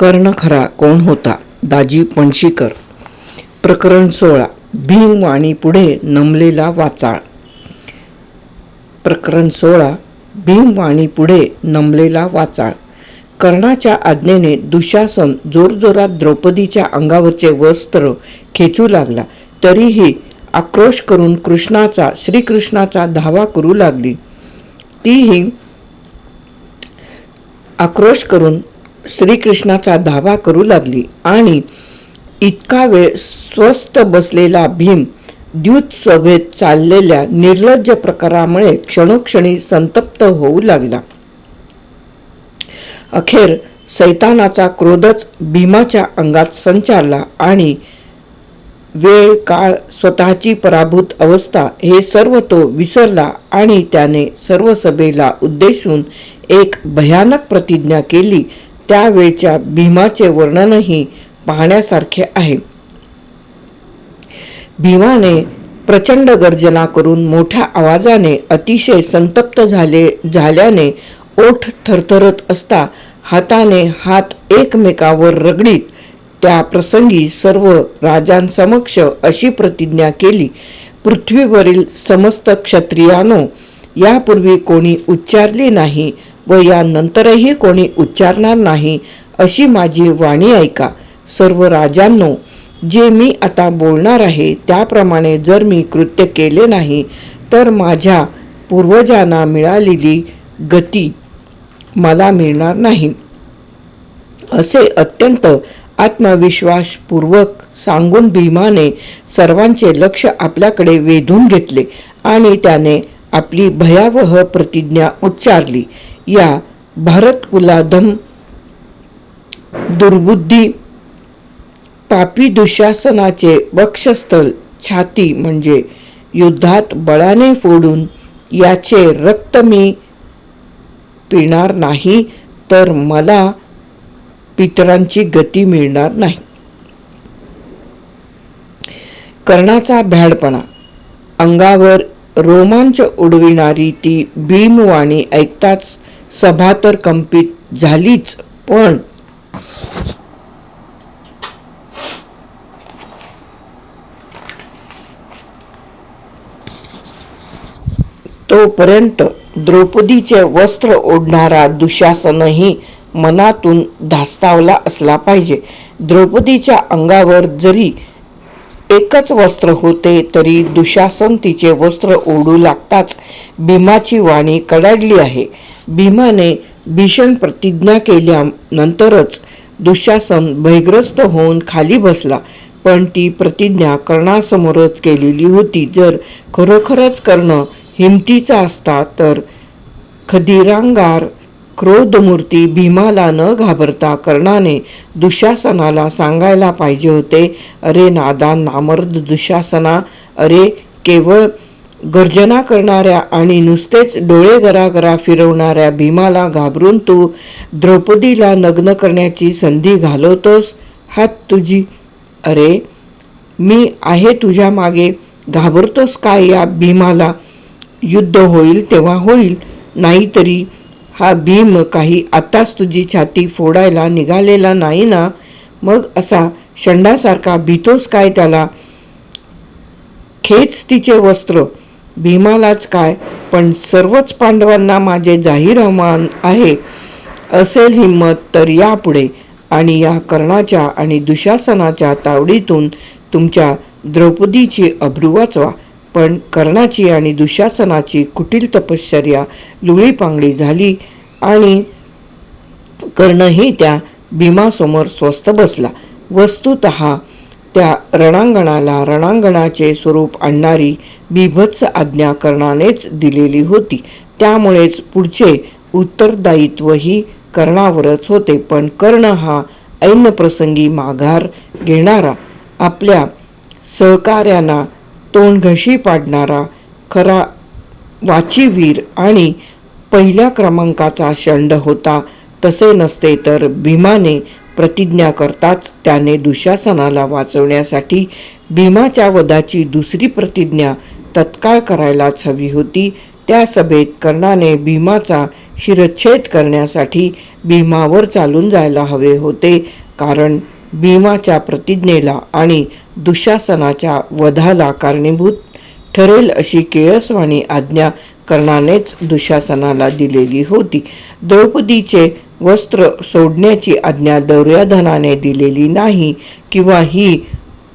कर्ण खरा कोण होता? दाजी पणशीकर. प्रकरण सोळा. भीम वाणी पुढे नमलेला वाचाळ. प्रकरण सोळा. भीम वाणी पुढे नमलेला वाचाळ. कर्णाच्या आज्ञेने दुशासन जोरजोरात द्रौपदीच्या अंगावरचे वस्त्र खेचू लागला. तरीही आक्रोश करून कृष्णाचा श्रीकृष्णाचा धावा करू लागली. तीही आक्रोश करून श्रीकृष्णाचा धावा करू लागली आणि इतका वेळ स्वस्थ बसलेला भीम द्यूत सभेत चाललेल्या निर्लज्ज प्रकारामुळे क्षणोक्षणी संतप्त होऊ लागला. अखेर सैतानाचा क्रोधच भीमाच्या अंगात संचारला आणि वेळ काळ स्वतःची पराभूत अवस्था हे सर्व तो विसरला आणि त्याने सर्व सभेला उद्देशून एक भयानक प्रतिज्ञा केली त्यावेळच्या भीमाचे वर्णनही पाहण्यासारखे आहे. भीमाने प्रचंड गर्जना करून मोठ्या आवाजाने अतिशय संतप्त झाले झाल्याने ओठ थरथरत असता हाताने हात एकमेकावर रगडीत त्या प्रसंगी सर्व राजांसमक्ष अशी प्रतिज्ञा केली पृथ्वीवरील समस्त क्षत्रियानो यापूर्वी कोणी उच्चारली नाही व यानंतरही कोणी उच्चारणार नाही अशी माझी वाणी ऐका. सर्व राजांनो जे मी आता बोलणार आहे त्याप्रमाणे जर मी कृत्य केले नाही तर माझ्या पूर्वजांना मिळालेली गती मला मिळणार नाही. असे अत्यंत आत्मविश्वासपूर्वक सांगून भीमाने सर्वांचे लक्ष आपल्याकडे वेधून घेतले आणि त्याने आपली भयावह प्रतिज्ञा उच्चारली. या भारतकुलाधम दुर्बुद्धी पापी दुःशासनाचे वक्षस्थल छाती म्हणजे युद्धात बळाने फोडून याचे रक्त मी पिणार नाही तर मला पितरांची गती मिळणार नाही. कर्णाचा भ्याडपणा. अंगावर रोमांच उडविणारी ती भीमवाणी ऐकताच सभा तर कंपित झालीच पण तोपर्यंत द्रौपदीचे वस्त्र ओढणारा दुशासनही मनातून धास्तावला असला पाहिजे. द्रौपदीच्या अंगावर जरी एकच वस्त्र होते तरी दुशासन तिचे वस्त्र ओढू लागताच भीमाची वाणी कडाडली आहे. भीमाने भीषण प्रतिज्ञा केल्यानंतरच दुशासन भयग्रस्त होऊन खाली बसला. पण ती प्रतिज्ञा कर्णासमोरच केलेली होती. जर खरोखरच कर्ण हिमतीचा असता तर खदिरांगार क्रोधमूर्ती भीमाला न घाबरता कर्णाने दुशासनाला सांगायला पाहिजे होते. अरे नादा नामर्द दुशासना. अरे केवळ गर्जना करणाऱ्या आणि नुसतेच डोळे गरागरा फिरवणाऱ्या भीमाला घाबरून तू द्रौपदीला नग्न करण्याची संधी घालवतोस? हात तुझी. अरे मी आहे तुझ्या मागे. घाबरतोस काय या भीमाला? युद्ध होईल तेव्हा होईल. नाहीतरी हा भीम काही आताच तुझी छाती फोडायला निघालेला नाही ना? मग असा शंडासारखा भीतोस काय त्याला? खेच तिचे वस्त्र. भीमालाच काय? पण सर्वच पांडवांना माझे जाहीर अवमान आहे. असेल हिंमत तर यापुढे. आणि या कर्णाच्या आणि दुशासनाच्या तावडीतून तुमच्या द्रौपदीची अब्रू वाचवा. पण कर्णाची आणि दुशासनाची कुटील तपश्चर्या लुळीपांगडी झाली. आणि कर्णही त्या भीमासमोर स्वस्थ बसला. वस्तुत त्या रणांगणाला रणांगणाचे स्वरूप आणणारी बिभत्स आज्ञा कर्णानेच दिलेली होती. त्यामुळेच पुढचे उत्तरदायित्वही कर्णावरच होते. पण कर्ण हा ऐनप्रसंगी माघार घेणारा आपल्या सहकाऱ्यांना तोंड घशी पाडणारा खरा वाचीवीर आणि पहिल्या क्रमांकाचा शंड होता. तसे नसते तर भीमाने प्रतिज्ञा करताच त्याने दुशासनाला वाचवण्यासाठी भीमाच्या वधाची दुसरी प्रतिज्ञा तत्काळ करायलाच हवी होती. त्या सभेत कर्णाने भीमाचा शिरच्छेद करण्यासाठी भीमावर चालून जायला हवे होते. कारण भीमाच्या प्रतिज्ञेला आणि दुशासनाच्या वधाला कारणीभूत ठरेल अशी केळसवाणी आज्ञा कर्णानेच दुशासनाला दिलेली होती. द्रौपदीचे वस्त्र सोडण्याची आज्ञा दौर्याधनाने दिलेली नाही किंवा ही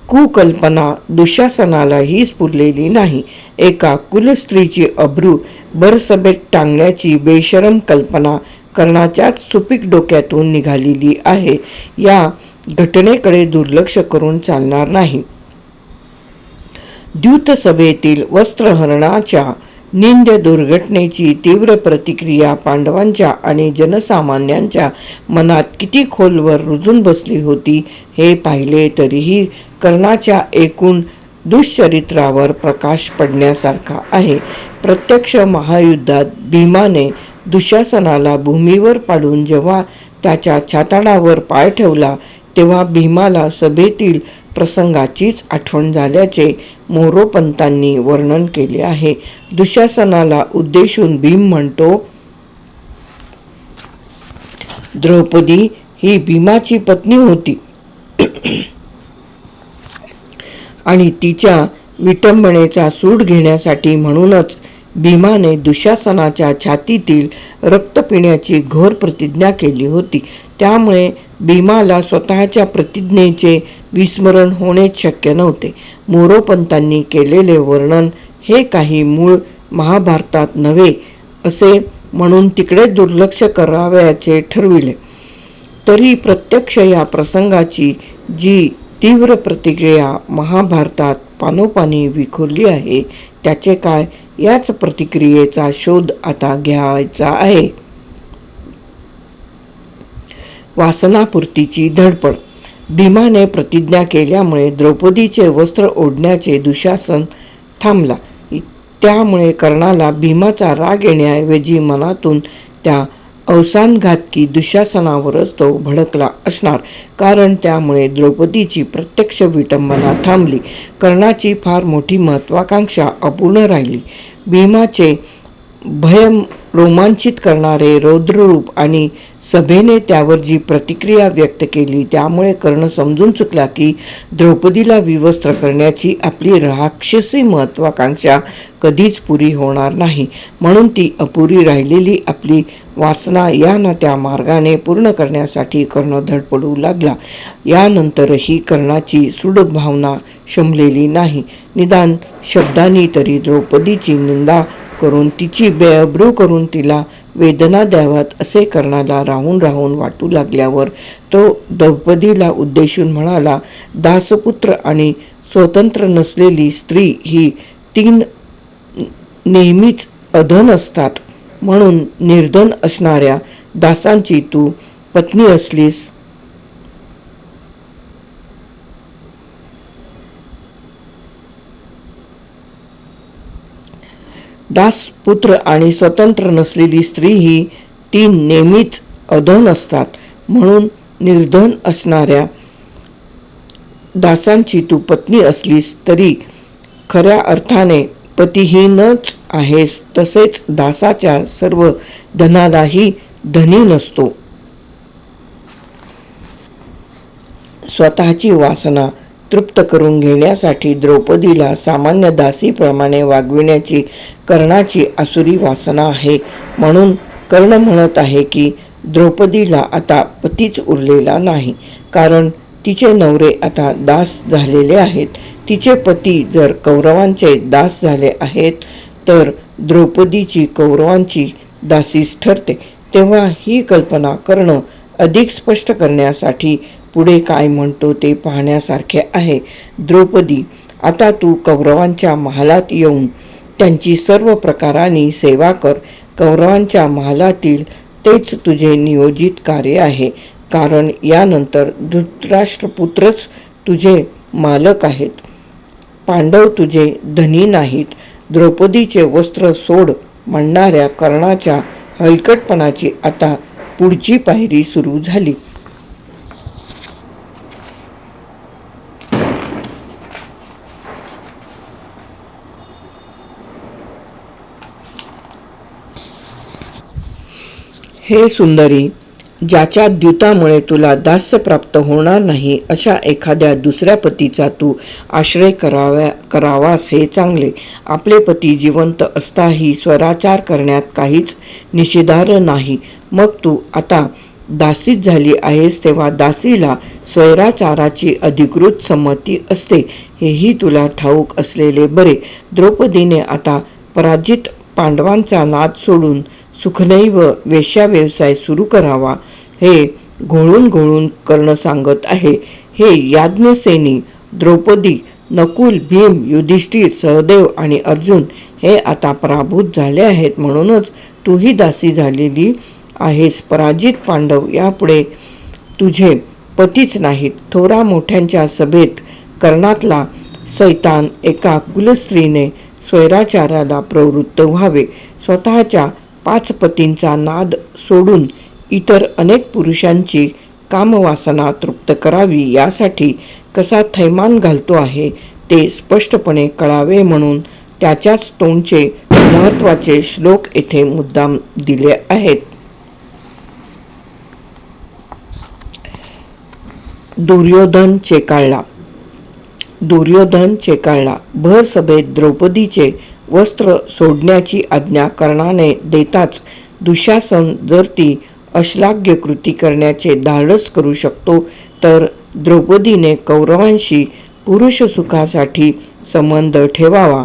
कुकल्पना दुशासनालाही स्फुरलेली नाही. एका कुलस्त्रीची अब्रू बरसभेत टांगण्याची बेशरम कल्पना कर्णाच्याच सुपीक डोक्यातून निघालेली आहे. या घटनेकडे दुर्लक्ष करून चालणार नाही. द्यूतसभेतील वस्त्रहरणाच्या निंद दुर्घटनेची तीव्र प्रतिक्रिया पांडवांच्या आणि जनसामान्यांच्या मनात किती खोलवर रुजून बसली होती हे पाहिले तरीही कर्णाच्या एकूण दुश्चरित्रावर प्रकाश पडण्यासारखा आहे. प्रत्यक्ष महायुद्धात भीमाने दुशासनाला भूमीवर पाडून जेव्हा त्याच्या छाताडावर पाय ठेवला तेव्हा भीमाला सभेतील प्रसंगाचीच आठवण झाल्याचे मोरोपंतांनी वर्णन केले आहे. दुशासनाला उद्देशून भीम म्हणतो द्रौपदी ही भीमाची पत्नी होती. आणि तिच्या विटंबनेचा सूड घेण्यासाठी म्हणूनच भीमाने दुशासनाच्या छातीतील रक्त पिण्याची घोर प्रतिज्ञा केली होती. त्यामुळे भीमाला स्वतःच्या प्रतिज्ञेचे विस्मरण होणेच शक्य नव्हते. मोरोपंतांनी केलेले वर्णन हे काही मूळ महाभारतात नव्हे असे म्हणून तिकडे दुर्लक्ष करावयाचे ठरविले. तरी प्रत्यक्ष या प्रसंगाची जी तीव्र प्रतिक्रिया महाभारतात पानोपानी विखुरली आहे त्याचे काय याच प्रतिक्रियेचा शोध आता घ्यायचा आहे. वासनापूर्तीची धडपड. भीमाने प्रतिज्ञा केल्यामुळे द्रौपदीचे वस्त्र ओढण्याचे दुशासन थांबला. त्यामुळे कर्णाला भीमाचा राग येण्याऐवजी मनातून त्या अवसानघातकी दुशासनावरच तो भडकला असणार. कारण त्यामुळे द्रौपदीची प्रत्यक्ष विटंबना थांबली. कर्णाची फार मोठी महत्त्वाकांक्षा अपूर्ण राहिली. भीमाचे भयम रोमांचित करणारे रौद्ररूप आणि सभेने त्यावर जी प्रतिक्रिया व्यक्त केली त्यामुळे कर्ण समजून चुकला की द्रौपदीला विवस्त्र करण्याची आपली राक्षसी महत्वाकांक्षा कधीच पुरी होणार नाही. म्हणून ती अपुरी राहिलेली आपली वासना या ना त्या मार्गाने पूर्ण करण्यासाठी कर्ण धडपडू लागला. यानंतरही कर्णाची सूड भावना शमलेली नाही. निदान शब्दांनी तरी द्रौपदीची निंदा करून तिची बेअब्रू करून तिला वेदना द्याव्यात असे कर्णाला राहून राहून वाटू लागल्यावर तो द्रौपदीला उद्देशून म्हणाला दासपुत्र आणि स्वतंत्र नसलेली स्त्री ही तीन नेहमीच अधन असतात. म्हणून निर्धन असणाऱ्या दासांची तू पत्नी असलीस दासपुत्र आणि स्वतंत्र नसलेली स्त्री ही ती नेहमीच अधन असतात म्हणून निर्धन असणाऱ्या दासांची तू पत्नी असलीस तरी खऱ्या अर्थाने पतीहीनच आहेस. तसेच दासाच्या सर्व धनालाही धनी नसतो. स्वतःची वासना तृप्त करून घेण्यासाठी द्रौपदीला सामान्य दासीप्रमाणे वागविण्याची कर्णाची आसुरी वासना आहे. म्हणून कर्ण म्हणत आहे की द्रौपदीला आता पतीच उरलेला नाही. कारण तिचे नवरे आता दास झालेले आहेत. तिचे पती जर कौरवांचे दास झाले आहेत तर द्रौपदीची कौरवांची दासीस ठरते. तेव्हा ही कल्पना करणं अधिक स्पष्ट करण्यासाठी पुढे काय म्हणतो ते पाहण्यासारखे आहे. द्रौपदी आता तू कौरवांच्या महालात येऊन त्यांची सर्व प्रकाराने सेवा कर. कौरवांच्या महालातील तेच तुझे नियोजित कार्य आहे. कारण यानंतर धृतराष्ट्रपुत्रच तुझे मालक आहेत. पांडव तुझे धनी नाहीत. द्रौपदीचे वस्त्र सोड म्हणणाऱ्या कर्णाच्या हलकटपणाची आता पुढची पायरी सुरू झाली. हे सुंदरी ज्याच्या द्युतामुळे तुला दास्य प्राप्त होणार नाही अशा एखाद्या दुसऱ्या पतीचा तू आश्रय कराव्या करावास हे चांगले. आपले पती जिवंत असताही स्वराचार करण्यात काहीच निषेधार्ह नाही. मग तू आता दासीत झाली आहेस तेव्हा दासीला स्वैराचाराची अधिकृत संमती असते. हेही तुला ठाऊक असलेले बरे. द्रौपदीने आता पराजित पांडवांचा नाद सोडून सुखदैव वेश्या व्यवसाय सुरू करावा हे घोळून घोळून कर्ण सांगत आहे. हे याज्ञसेनी द्रौपदी नकुल भीम युधिष्ठिर सहदेव आणि अर्जुन हे आता पराभूत झाले आहेत म्हणूनच तूही दासी झालेली आहेस. पराजित पांडव यापुढे तुझे पतीच नाहीत. थोरा मोठ्यांच्या सभेत कर्णातला सैतान एका कुलस्त्रीने स्वैराचाराला प्रवृत्त व्हावे. स्वतःच्या पाच पतींचा नाद सोडून इतर अनेक पुरुषांची कामवासना तृप्त करावी यासाठी कसा थैमान घालतो आहे ते स्पष्टपणे कळावे म्हणून त्याच्याच तोंडचे महत्त्वाचे श्लोक येथे मुद्दाम दिले आहेत. दुर्योधन चेकाळला. दुर्योधन चेकाळला. भरसभेत द्रौपदीचे वस्त्र सोडण्याची आज्ञा कर्णाने देताच दुशासन जर ती अश्लाघ्य कृती करण्याचे धाडस करू शकतो तर द्रौपदीने कौरवांशी पुरुष सुखासाठी संबंध ठेवावा.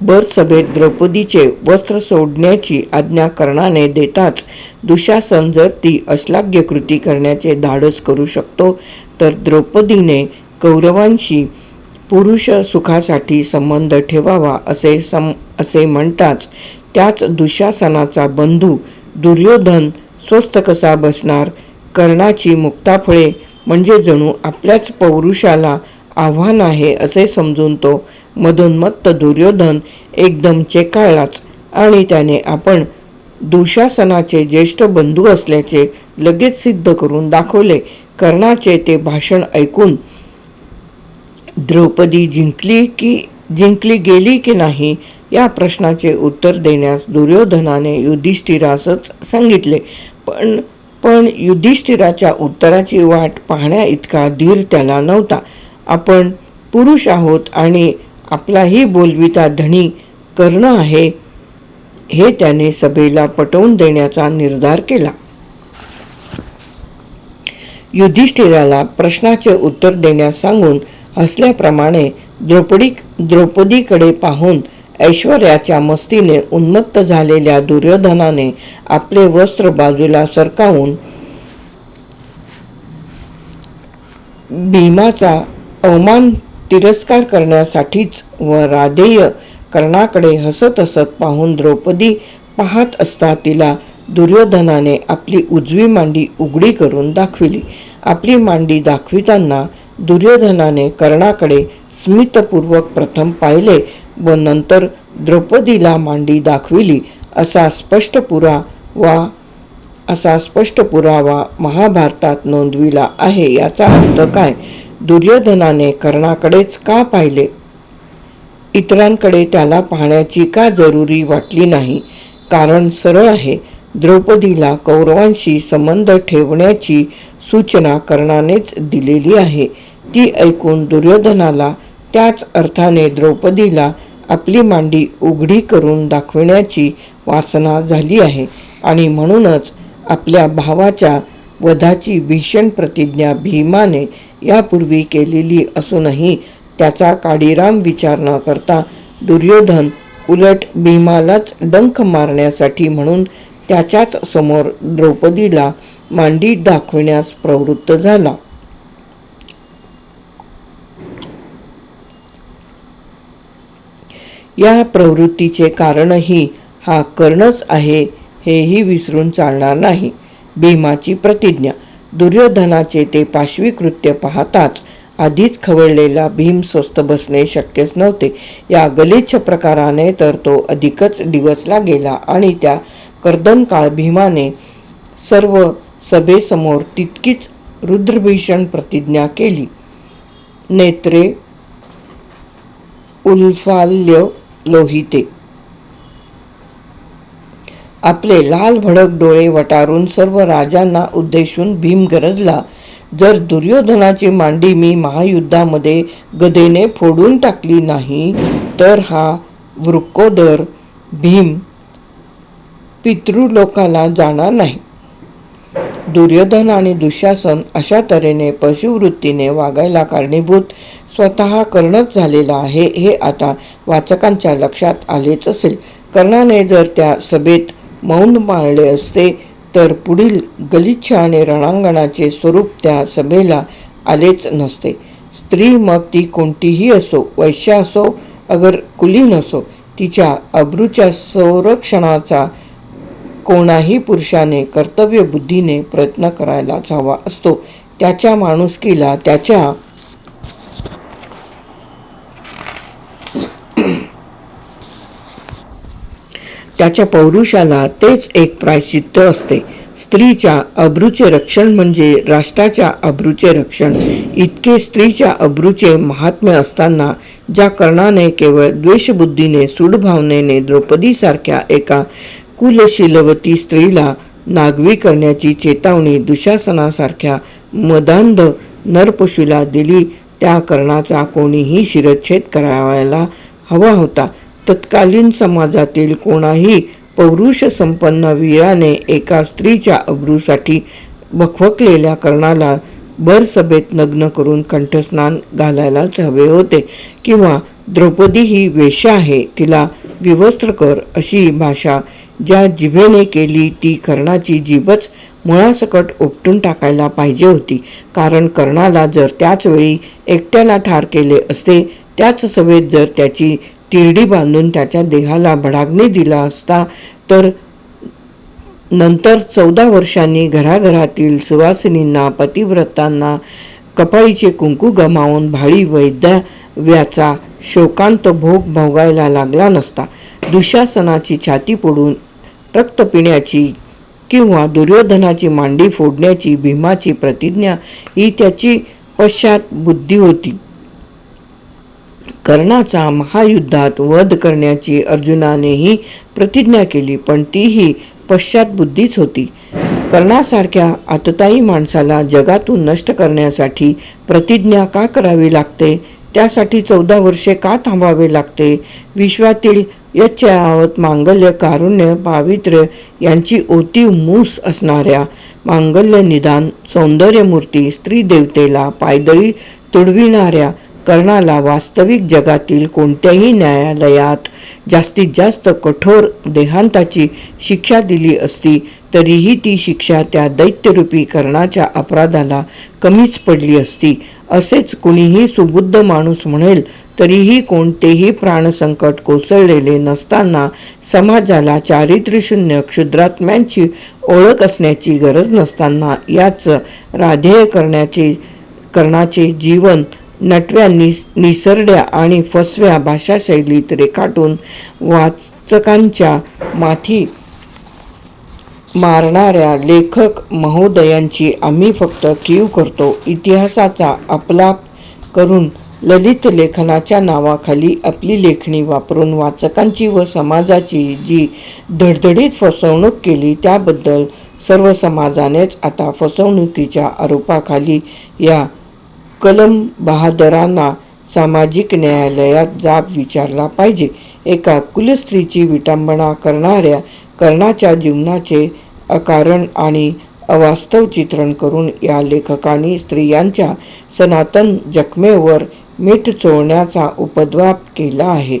बर सभेत द्रौपदीचे वस्त्र सोडण्याची आज्ञा कर्णाने देताच दुशासन जर ती अश्लाघ्य कृती करण्याचे धाडस करू शकतो तर द्रौपदीने कौरवांशी पुरुष सुखासाठी संबंध ठेवावा असे सम असे म्हणताच त्याच दुशासनाचा बंधू दुर्योधन स्वस्थ कसा बसणार? कर्णाची मुक्ताफळे म्हणजे जणू आपल्याच पौरुषाला आव्हान आहे असे समजून तो मदोन्मत्त दुर्योधन एकदम चेकाळलाच आणि त्याने आपण दुशासनाचे ज्येष्ठ बंधू असल्याचे लगेच सिद्ध करून दाखवले. कर्णाचे ते भाषण ऐकून द्रौपदी जिंकली की जिंकली गेली की नाही या प्रश्नाचे उत्तर देण्यास दुर्योधनाने युधिष्ठिरासच सांगितले. पण पण युधिष्ठिराच्या उत्तराची वाट पाहण्या इतका धीर त्याला नव्हता. आपण पुरुष आहोत आणि आपलाही बोलविता धणी कर्ण आहे हे त्याने सभेला पटवून देण्याचा निर्धार केला. युधिष्ठिराला प्रश्नाचे उत्तर देण्यास सांगून हसल्याप्रमाणे द्रौपदी द्रौपदीकडे पाहून ऐश्वर्याच्या मस्तीने उन्मत्त झालेल्या दुर्योधनाने आपले वस्त्र बाजूला सरकावून भीमाचा अवमान तिरस्कार करण्यासाठीच व राधेय कर्णाकडे हसत हसत पाहून द्रौपदी पाहत असता तिला दुर्योधनाने आपली उजवी मांडी उघडी करून दाखविली. आपली मांडी दाखविताना दुर्योधनाने कर्णाकडे स्मितपूर्वक प्रथम पाहिले व नंतर द्रौपदीला मांडी दाखविली. असा स्पष्ट पुरा वा असा स्पष्ट पुरावा महाभारतात नोंदविला आहे याचा अर्थ काय? दुर्योधनाने कर्णाकडेच का पाहिले? इतरांकडे त्याला पाहण्याची का जरुरी वाटली नाही? कारण सरळ आहे द्रौपदीला कौरवांशी संबंध ठेवण्याची सूचना कर्णानेच दिलेली आहे. ती ऐकून दुर्योधनाला त्याच अर्थाने द्रौपदीला आपली मांडी उघडी करून दाखविण्याची वासना झाली आहे आणि म्हणूनच आपल्या भावाच्या वधाची भीषण प्रतिज्ञा भीमाने यापूर्वी केलेली असूनही त्याचा काडीराम विचार न करता दुर्योधन उलट भीमालाच डंख मारण्यासाठी म्हणून त्याच्याच समोर द्रौपदीला मांडी दाखविण्यास प्रवृत्त झाला. या प्रवृत्तीचे कारणही हा कर्णच आहे हेही विसरून चालणार नाही. भीमाची प्रतिज्ञा. दुर्योधनाचे ते पाशवी कृत्य पाहताच आधीच खवळलेला भीम स्वस्त बसणे शक्यच नव्हते. या गलिच्छ प्रकाराने तर तो अधिकच दिवसला गेला आणि त्या कर्दनकाळ भीमाने सर्व सभेसमोर तितकीच रुद्रभीषण प्रतिज्ञा केली. नेत्रे उल्फाल्य लोहिते. आपले लाल भडक डोळे वटारून सर्व राजांना उद्देशून भीम गरजला. जर दुर्योधनाची मांडी मी महायुद्धामध्ये गदेने फोडून टाकली नाही तर हा वृक्कोदर भीम पितृलोकाला जाणार नाही. दुर्योधन आणि दुःशासन अशा तऱ्हेने पशुवृत्तीने वागायला कारणीभूत स्वतः कर्णच झालेला आहे हे आता वाचकांच्या लक्षात आलेच असेल. कर्णाने जर त्या सभेत मौन माळले असते तर पुढील गलिच्छ आणि रणांगणाचे स्वरूप त्या सभेला आलेच नसते. स्त्री मग ती कोणतीही असो वैश्य असो अगर कुलीन असो तिच्या अब्रूच्या संरक्षणाचा कोणाही पुरुषाने कर्तव्य बुद्धीने प्रयत्न करायलाच हवा असतो. त्याच्या माणुसकीला त्याच्या त्याच्या पौरुषाला तेच एक प्रायश्चित्त असते. स्त्रीच्या अब्रूचे रक्षण म्हणजे राष्ट्राच्या अब्रूचे रक्षण. इतके स्त्रीच्या अब्रूचे महात्म्य असताना ज्या कर्णाने केवळ द्वेषबुद्धीने सूडभावनेने द्रौपदीसारख्या एका कुलशीलवती स्त्रीला नागवी करण्याची चेतावणी दुशासनासारख्या मदांध नरपशूला दिली त्या कर्णाचा कोणीही शिरच्छेद करायला हवा होता. तत्कालीन समाजातील कोणाही पौरुष संपन्न वीराने एका स्त्रीच्या अब्रूसाठी भखवकलेल्या कर्णाला भरसभेत नग्न करून कंठस्नान घालायलाच हवे होते किंवा द्रौपदी ही वेश्या आहे तिला विवस्त्र कर अशी भाषा ज्या जिभेने केली ती कर्णाची जीभच मुळासकट उपटून टाकायला पाहिजे होती. कारण कर्णाला जर त्याच वेळी एकट्याला ठार केले असते त्याच सभेत जर त्याची तिरडी बांधून त्याच्या देहाला भडागणे दिला असता तर नंतर चौदा वर्षांनी घराघरातील सुवासिनींना पतिव्रतांना कपाळीचे कुंकू गमावून भाळी वैद्याव्याचा शोकांत भोग भोगायला लागला नसता. दुःशासनाची छाती फोडून रक्त पिण्याची किंवा दुर्योधनाची मांडी फोडण्याची भीमाची प्रतिज्ञा ही त्याची पश्चात बुद्धी होती. कर्णाचा महायुद्धात वध करण्याची अर्जुनानेही प्रतिज्ञा केली पण तीही पश्चात बुद्धीच होती. कर्णासारख्या आतताई माणसाला जगातून नष्ट करण्यासाठी प्रतिज्ञा का करावी लागते? त्यासाठी चौदा वर्षे का थांबावे लागते? विश्वातील यच्चयावत मांगल्य कारुण्य पावित्र्य यांची ओती मूस असणाऱ्या मांगल्य निदान सौंदर्यमूर्ती स्त्री देवतेला पायदळी तुडविणाऱ्या कर्णाला वास्तविक जगातील कोणत्याही न्यायालयात जास्तीत जास्त कठोर देहांताची शिक्षा दिली असती तरीही ती शिक्षा त्या दैत्यरूपी कर्णाच्या अपराधाला कमीच पडली असती. असेच कुणीही सुबुद्ध माणूस म्हणेल तरीही कोणतेही प्राणसंकट कोसळलेले नसताना समाजाला चारित्र्यशून्य क्षुद्रात्म्यांची ओळख असण्याची गरज नसताना याच राधेय करण्याचे कर्णाचे जीवन नटव्या निस निसरड्या आणि फसव्या भाषाशैलीत रेखाटून वाचकांच्या माथी मारणाऱ्या लेखक महोदयांची आम्ही फक्त कीव करतो. इतिहासाचा अपलाप करून ललित लेखनाच्या नावाखाली आपली लेखणी वापरून वाचकांची व समाजाची जी धडधडीत फसवणूक केली त्याबद्दल सर्व समाजानेच आता फसवणुकीच्या आरोपाखाली या कलम बहादरांना सामाजिक न्यायालयात जाब विचारला पाहिजे. एका कुलस्त्रीची विटंबना करणाऱ्या कर्णाच्या जीवनाचे अकारण आणि अवास्तव चित्रण करून या लेखकांनी स्त्रियांच्या सनातन जखमेवर मीठ चोळण्याचा उपद्वाप केला आहे.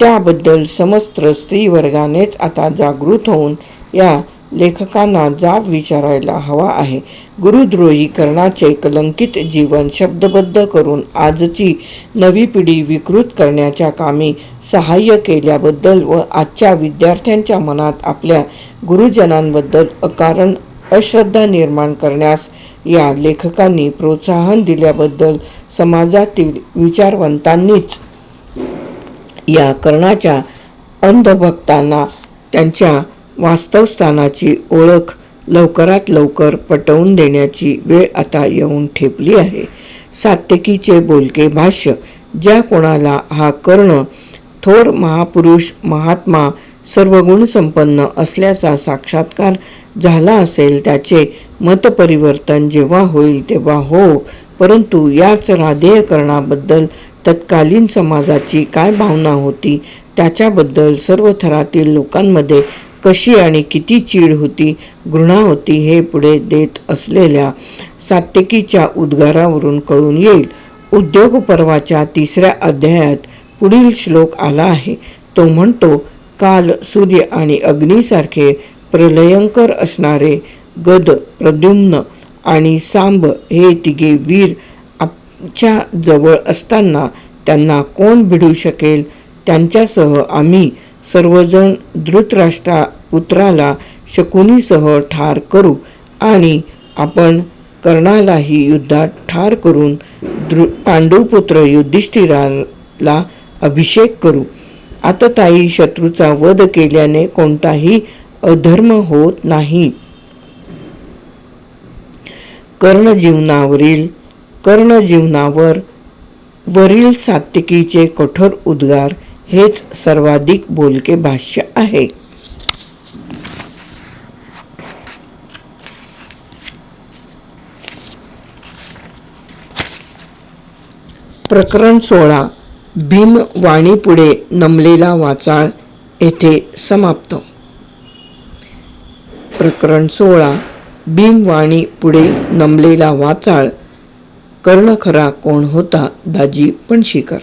त्याबद्दल समस्त स्त्रीवर्गानेच आता जागृत होऊन या लेखकांना जाब विचारायला हवा आहे. गुरुद्रोहीकरणाचे कलंकित जीवन शब्दबद्ध करून आजची नवी पिढी विकृत करण्याच्या कामी सहाय्य केल्याबद्दल व आजच्या विद्यार्थ्यांच्या मनात आपल्या गुरुजनांबद्दल अकारण अश्रद्धा निर्माण करण्यास या लेखकांनी प्रोत्साहन दिल्याबद्दल समाजातील विचारवंतांनीच या कर्णाच्या अंधभक्तांना त्यांच्या वास्तवस्थानाची ओळख लवकरात लवकर पटवून देण्याची वेळ आता येऊन ठेपली आहे. सात्यकीचे बोलके भाष्य ज्या कोणाला हा कर्ण थोर महापुरुष महात्मा सर्व संपन्न असल्याचा साक्षात्कार झाला असेल त्याचे मतपरिवर्तन जेव्हा होईल तेव्हा हो परंतु याच राधेयकरणाबद्दल तत्कालीन समाजाची काय भावना होती त्याच्याबद्दल सर्व थरातील लोकांमध्ये कशी आणि किती चीड होती घृणा होती हे पुढे देत असलेल्या सात्यकीच्या उद्गारावरून कळून येईल. उद्योग पर्वाच्या तिसऱ्या अध्यायात पुढील श्लोक आला आहे. तो म्हणतो काल सूर्य आणि अग्नीसारखे प्रलयंकर असणारे गद प्रद्युम्न आणि सांब हे तिघे वीर आमच्या जवळ असताना त्यांना कोण भिडू शकेल? त्यांच्यासह आम्ही सर्वजण धृतराष्ट्रा पुत्राला शकुनीसह ठार करू आणि आपण कर्णालाही युद्धात ठार करून दृ पांडवपुत्र युधिष्ठिराला अभिषेक करू. आतताई शत्रूचा वध केल्याने कोणताही अधर्म होत नाही. कर्णजीवनावरील कर्णजीवनावर वरील सात्विकीचे कठोर उद्गार हेच सर्वाधिक बोलके भाष्य आहे. प्रकरण सोळा भीम वाणीपुढे नमलेला वाचाळ येथे समाप्त. प्रकरण सोळा भीमवाणी पुढे नमलेला वाचाळ कर्ण खरा कोण होता दाजी पणशीकर.